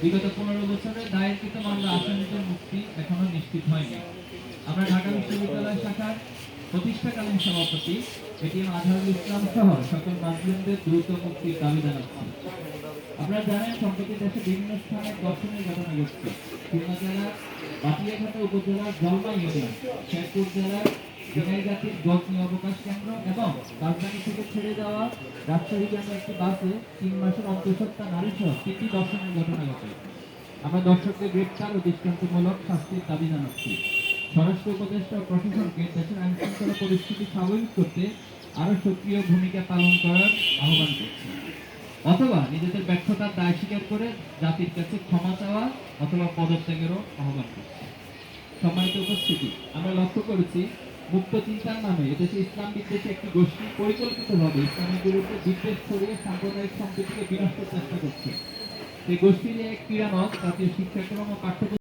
বিগত পনেরো বছরে দায়েরকৃত মামলা আসামিদের মুক্তি এখনও নিশ্চিত হয়নি। আমরা ঢাকা বিশ্ববিদ্যালয় শাখার প্রতিষ্ঠাকালীন সভাপতি এটিএম আজহারুল ইসলাম সহ সকল মাজলুমদের দ্রুত মুক্তির দাবি জানাচ্ছি। আপনারা জানেন, সম্প্রতি দেশে বিভিন্ন স্থানে দর্শনের ঘটনা ঘটছে। খুলনা জেলার বাটিয়াঘাটা উপজেলার জলমা ইউনিয়ন শেরপুর জেলার জাতির গজনি অবকাশ কেন্দ্র এবং রাজধানী থেকে ছেড়ে যাওয়া রাজশাহী গ্রামের একটি বাসে তিন মাসের অন্তঃসত্ত্বা নারী সহ তিনটি দর্শনের ঘটনা ঘটে। আমরা দর্শকদের গ্রেপ্তার ও দৃষ্টান্তমূলক শাস্তির দাবি জানাচ্ছি। স্বরাষ্ট্র উপদেষ্টা প্রশাসনকে দেশের আইন শৃঙ্খলা পরিস্থিতি স্বাভাবিক করতে আরও সক্রিয় ভূমিকা পালন করার আহ্বান করছি। অথবা নিজেদের ব্যর্থতার দায় স্বীকার করে জাতির কাছে ক্ষমা চাওয়া অথবা পদত্যাগেরও আহ্বান করছি। সম্মানিত উপস্থিতি, আমরা লক্ষ্য করেছি মুক্ত চিন্তার নামে, এদেশে ইসলাম বিদ্বেষী একটি গোষ্ঠী পরিকল্পিতভাবে ইসলামের বিরুদ্ধে বিদ্বেষ ছড়িয়ে সাম্প্রদায়িক সম্প্রীতিকে বিনষ্ট চেষ্টা করছে। এই গোষ্ঠীর এক ক্রীড়ানক জাতীয় শিক্ষাক্রম ও পাঠ্য